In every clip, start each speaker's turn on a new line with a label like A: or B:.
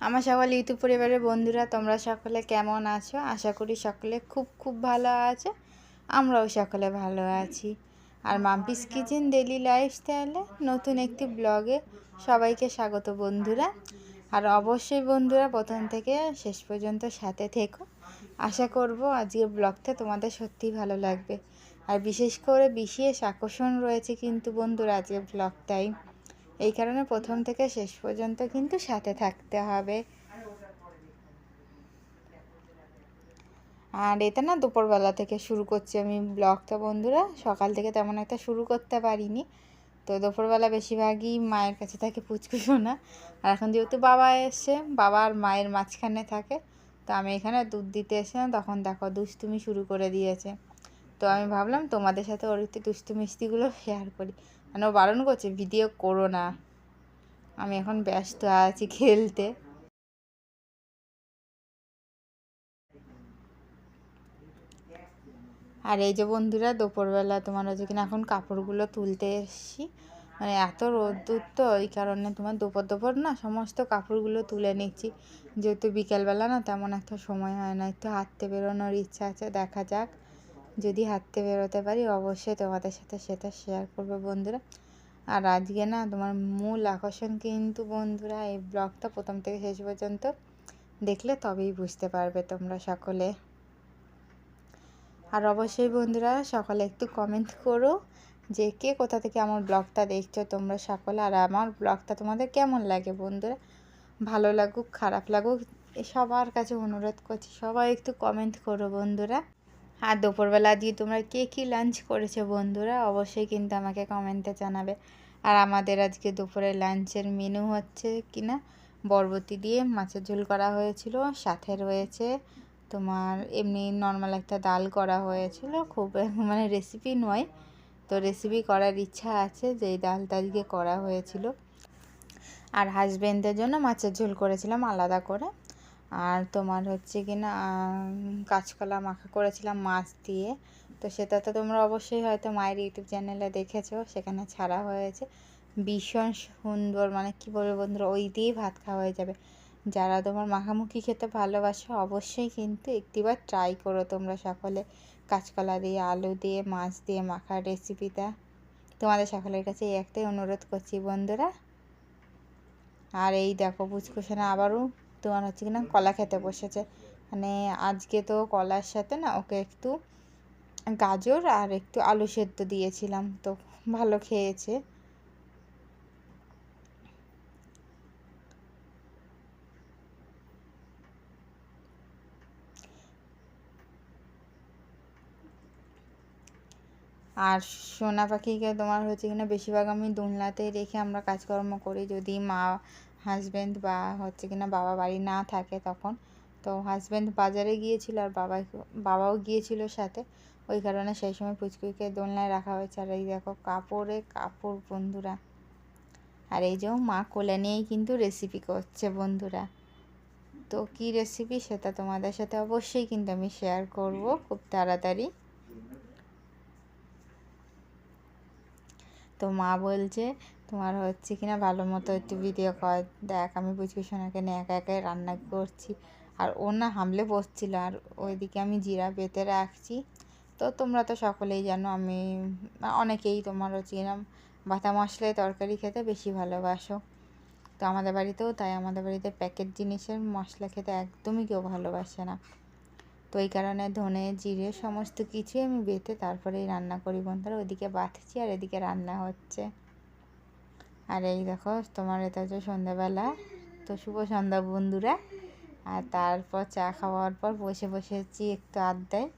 A: আমার সকল ইউটিউব পরিবারের বন্ধুরা, তোমরা সকলে কেমন আছো? আশা করি সকলে খুব খুব ভালো আছো। আমরাও সকলে ভালো আছি। আর মাম্পিস কিচেন ডেলি লাইফস্টাইলে নতুন একটি ব্লগে সবাইকে স্বাগত বন্ধুরা। আর অবশ্যই বন্ধুরা, প্রথম থেকে শেষ পর্যন্ত সাথে থেকো। আশা করব আজকের ব্লগটা তোমাদের সত্যিই ভালো লাগবে। আর বিশেষ করে বিশেষ আকর্ষণ রয়েছে কিন্তু বন্ধুরা আজকের ব্লগটাই। এই কারণে প্রথম থেকে শেষ পর্যন্ত কিন্তু সাথে থাকতে হবে। আর এটা না দুপুরবেলা থেকে শুরু করছি আমি ব্লগটা, বন্ধুরা। সকাল থেকে তেমন একটা শুরু করতে পারিনি। তো দুপুরবেলা বেশিরভাগই মায়ের কাছে থাকে পুচকু শোনা আর এখন যেহেতু বাবা এসছে, বাবা আর মায়ের মাঝখানে থাকে, তো আমি এখানে দুধ দিতে এসেছিলাম তখন দেখো দুষ্টুমি শুরু করে দিয়েছে। তো আমি ভাবলাম তোমাদের সাথে ওর একটু দুষ্টু মিষ্টিগুলো শেয়ার করি। ও বারণ করছে ভিডিও করো না। আমি এখন ব্যস্ত আছি খেলতে। আর এই যে বন্ধুরা, দুপুরবেলা তোমার হচ্ছে কিনা এখন কাপড়গুলো তুলতে এসছি। মানে এত রোদ্দুর তো ওই কারণে তোমার দুপুর দুপুর না সমস্ত কাপড়গুলো তুলে নিচ্ছি। যেহেতু বিকেলবেলা না তেমন একটা সময় হয় না, একটু হাঁটতে বেরোনোর ইচ্ছা আছে, দেখা যাক। যদি হাঁটতে বেরোতে পারি, অবশ্যই তোমাদের সাথে সেটা শেয়ার করব বন্ধুরা। আর আজকে না, তোমার মূল আকর্ষণ কিন্তু বন্ধুরা, এই ব্লগটা প্রথম থেকে শেষ পর্যন্ত দেখলে তবেই বুঝতে পারবে তোমরা সকলে। আর অবশ্যই বন্ধুরা, সকলে একটু কমেন্ট করো যে কে কোথা থেকে আমার ব্লগটা দেখছ তোমরা সকলে, আর আমার ব্লগটা তোমাদের কেমন লাগে বন্ধুরা? ভালো লাগুক, খারাপ লাগুক সবার কাছে অনুরোধ করছি, সবাই একটু কমেন্ট করো বন্ধুরা। আর দুপুরবেলা দিয়ে তোমরা কে কী লাঞ্চ করেছ বন্ধুরা, অবশ্যই কিন্তু আমাকে কমেন্টে জানাবে। আর আমাদের আজকে দুপুরে লাঞ্চের মেনু হচ্ছে কিনা, বরবটি দিয়ে মাছের ঝোল করা হয়েছিল, সাথে রয়েছে তোমার এমনি নর্মাল একটা ডাল করা হয়েছিল, খুব মানে রেসিপি নয়। তো রেসিপি করার ইচ্ছা আছে যে ডালটা আজকে করা হয়েছিল। আর হাজব্যান্ডের জন্য মাছের ঝোল করেছিলাম আলাদা করে। আর তোমার হচ্ছে কি না কাঁচকলা মাখা করেছিলাম মাছ দিয়ে। তো সেটা তো তোমরা অবশ্যই হয়তো মায়ের ইউটিউব চ্যানেলে দেখেছ, সেখানে ছাড়া হয়েছে। ভীষণ সুন্দর মানে কি বলব বন্ধুরা, ওই দিয়েই ভাত খাওয়া হয়ে যাবে। যারা তোমার মাখামুখি খেতে ভালোবাসো, অবশ্যই কিন্তু একটিবার ট্রাই করো তোমরা সকলে। কাঁচকলা দিয়ে, আলু দিয়ে, মাছ দিয়ে মাখার রেসিপিটা তোমাদের সকলের কাছে একটাই অনুরোধ করছি বন্ধুরা। আর এই দেখো পুচকুসোনা আবারও তোমার হচ্ছে কিনা কলা খেতে বসেছে। মানে আজকে তো কলার সাথে না ওকে একটু গাজর আর একটু আলু সেদ্ধ দিয়েছিলাম, তো ভালো খেয়েছে। আর সোনা পাখিকে তোমার হচ্ছে কিনা বেশিরভাগ আমি দোলনাতেই রেখে আমরা কাজকর্ম করি। যদি মা হাজব্যান্ড বা হচ্ছে কিনা বাবা বাড়ি না থাকে তখন, তো হাজব্যান্ড বাজারে গিয়েছিল আর বাবা বাবাও গিয়েছিল সাথে। ওই কারণে সেই সময় পুচকুকে দোলনায় রাখা হয়েছে। আর এই দেখো কাপড়ে কাপড় বন্ধুরা। আর এই যে মা কোলে নিয়েই কিন্তু রেসিপি করছে বন্ধুরা। তো কি রেসিপি সেটা তোমাদের সাথে অবশ্যই কিন্তু আমি শেয়ার করব খুব তাড়াতাড়ি। তো মা বলছে তোমার হচ্ছে কিনা ভালো মতো একটু ভিডিও কর দেখ আমি বুঝবি সোনাকে নিয়ে একা একাই রান্না করছি। আর ও না হামলে বসছিল, আর ওইদিকে আমি জিরা বেতে রাখছি। তো তোমরা তো সকলেই জানো, আমি অনেকেই তোমার হচ্ছে কিনা বাটা মশলায় তরকারি খেতে বেশি ভালোবাসো। তো আমাদের বাড়িতেও তাই, আমাদের বাড়িতে প্যাকেট জিনিসের মশলা খেতে একদমই কেউ ভালোবাসে না। তো এই কারণে ধনে, জিরে সমস্ত কিছুই আমি বেটে তারপরেই রান্না করি বন্ধুরা। ওইদিকে বাঁধছি আর এদিকে রান্না হচ্ছে। আর এই দেখো, তোমার এটা হচ্ছে সন্ধ্যাবেলা। তো শুভ সন্ধ্যা বন্ধুরা। আর তারপর চা খাওয়ার পর বসে বসেছি একটু আড্ডায়।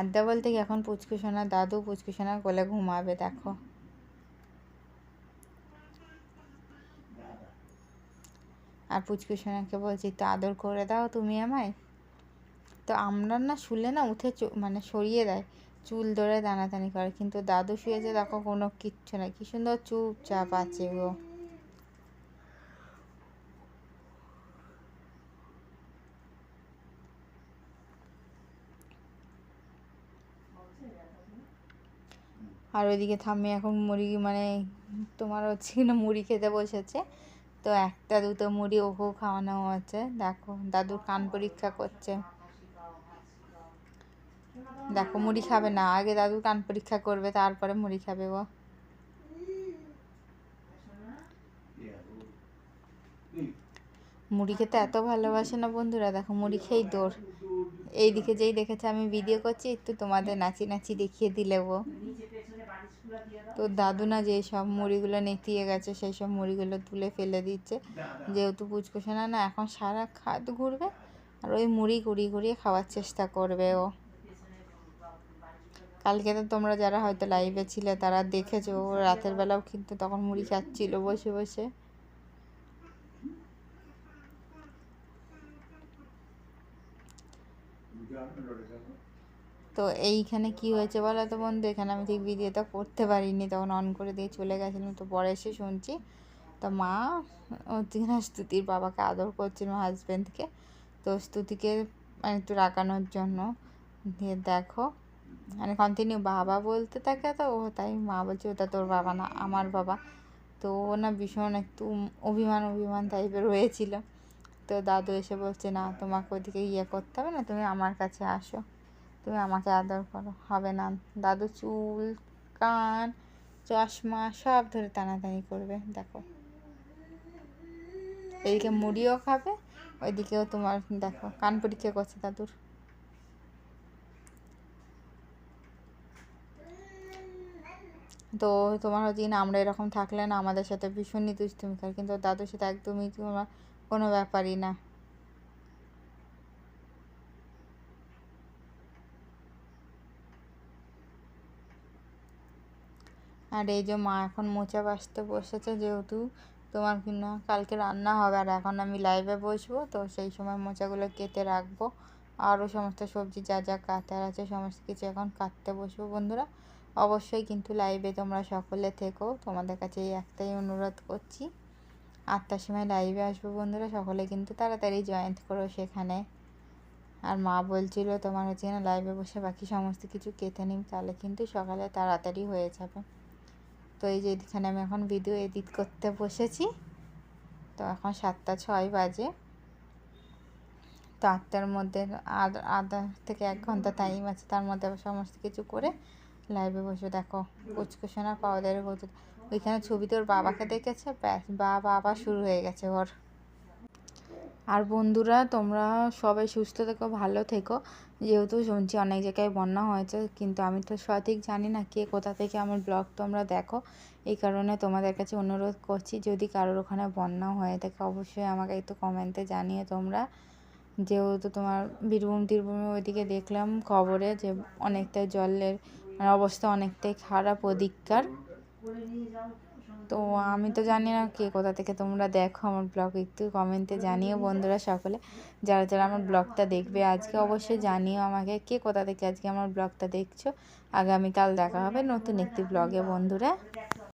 A: আড্ডা বলতে কি, এখন পুচকুসোনা দাদু পুচকুসোনা কোলে ঘুমাবে, দেখো। আর পুচকুসোনাকে বলছি তো আদর করে দাও তুমি আমায়। তো আমরা না শুলে না উঠে মানে সরিয়ে দেয়। চুল ধরে দানাদানি করে। কিন্তু দাদু শুয়েছে দেখো কোনো কিচ্ছু নাই। কি সুন্দর চুপচাপ আছে গো। আর ওইদিকে থামে এখন মুড়ি মানে তোমার হচ্ছে কিনা মুড়ি খেতে বসেছে। তো একটা দুটো মুড়ি ওকেও খাওয়ানো হচ্ছে। দেখো, দাদুর কান পরীক্ষা করছে। দেখো, মুড়ি খাবে না। আগে দাদু কান পরীক্ষা করবে, তারপরে মুড়ি খাবে ও। মুড়ি খেতে এত ভালোবাসে না বন্ধুরা, দেখো, মুড়ি খেয়েই দৌড় এইদিকে যেই দেখেছে, আমি ভিডিও করছি, একটু তোমাদের নাচি নাচি দেখিয়ে দিলে ও। তো দাদু না যে সব মুড়িগুলো নেতিয়ে গেছে, সেই সব মুড়িগুলো তুলে ফেলে দিচ্ছে। যেহেতু পুচকোশোনা না না, এখন সারা খাদ ঘুরবে, আর ওই মুড়ি গুড়িয়ে গুড়িয়ে খাওয়ার চেষ্টা করবে ও। কালকে তো তোমরা যারা হয়তো লাইভে ছিলে তারা দেখেছ, রাতের বেলাও কিন্তু তখন মুড়ি খাচ্ছিল বসে বসে। তো এইখানে কি হয়েছে বলো তো বন্ধু? এখানে আমি ঠিক ভিডিওটা করতে পারিনি, তখন অন করে দিয়ে চলে গেছিলাম, তো পরে এসে শুনছি। তো মা হচ্ছে স্তুতির বাবাকে আদর করছিল হাজব্যান্ডকে তো স্তুতিকে মানে একটু রাগানোর জন্য। দিয়ে দেখো মানে কন্টিনিউ বাবা বলতে থাকে তো, ও তাই মা বলছে, ওটা তোর বাবা না, আমার বাবা। তো ও না ভীষণ একটু অভিমান অভিমান টাইপের হয়েছিল। তো দাদু এসে বলছে, না, তোমাকে ওদিকে ইয়ে করতে হবে না, তুমি আমার কাছে আসো। তুমি আমাকে আদর করো, হবে না। দাদু চুল, কান, চশমা সব ধরে টানাটানি করবে, দেখো। এদিকে মুড়িও খাবে, ওইদিকেও তোমার, দেখো, কান পরীক্ষা করছে দাদুর। তো তোমার হচ্ছে না আমরা এরকম থাকলে না আমাদের সাথে ভীষণই দুষ্টুমি করে, কিন্তু দাদুর সাথে একদমই তোমার কোনো ব্যাপারই না। আর এই যে মা এখন মোচা বাসতে বসেছে যেহেতু, তোমার কিনা কালকে রান্না হবে আর এখন আমি লাইভে বসবো, তো সেই সময় মোচাগুলো কেটে রাখব। আরও সমস্ত সবজি যা যা কাটার আছে সমস্ত কিছু এখন কাটতে বসবো বন্ধুরা। অবশ্যই কিন্তু লাইভে তোমরা সকলে থেকো। তোমাদের কাছে এই একটাই অনুরোধ করছি। আটটার সময় লাইভে আসব বন্ধুরা, সকলে কিন্তু তাড়াতাড়ি জয়েন্ট করো সেখানে। আর মা বলছিল, তোমার হচ্ছে না লাইভে বসে বাকি সমস্ত কিছু কেটে নিই, তাহলে কিন্তু সকালে তাড়াতাড়ি হয়ে যাবে। তো এই যে এখানে আমি এখন ভিডিও এডিট করতে বসেছি। তো এখন সাতটা ছয় বাজে। তো আটটার মধ্যে আধা থেকে এক ঘণ্টা টাইম আছে, তার মধ্যে সমস্ত কিছু করে লাইভে বসে, দেখো কুচকুচোনা পাউডারের বোতল ওইখানে ছবিতে ওর বাবাকে দেখেছে? ব্যাস, বা বাবা শুরু হয়ে গেছে ওর আর বন্ধুরা, তোমরা সবাই সুস্থ থেকো, ভালো থেকো। যেহেতু শুনছি অনেক জায়গায় বন্যা হয়েছে, কিন্তু আমি তো সঠিক জানি না কে কোথা থেকে আমার ব্লগ তোমরা দেখো। এই কারণে তোমাদের কাছে অনুরোধ করছি, যদি কারোর ওখানে বন্যা হয়ে থাকে, অবশ্যই আমাকে একটু কমেন্টে জানিয়ে তোমরা। যেহেতু তোমার বীরভূম তীরভূমি ওইদিকে দেখলাম খবরে যে অনেকটা জলের অবস্থা অনেকটাই খারাপ ওদিককার। তো আমি তো জানি না কে কোথা থেকে তোমরা দেখো আমার ব্লগ, একটু কমেন্টে জানিও বন্ধুরা সকলে। যারা যারা আমার ব্লগটা দেখবে আজকে অবশ্যই জানিও আমাকে কে কোথা থেকে আজকে আমার ব্লগটা দেখছ। আগামীকাল দেখা হবে নতুন একটি ব্লগে বন্ধুরা।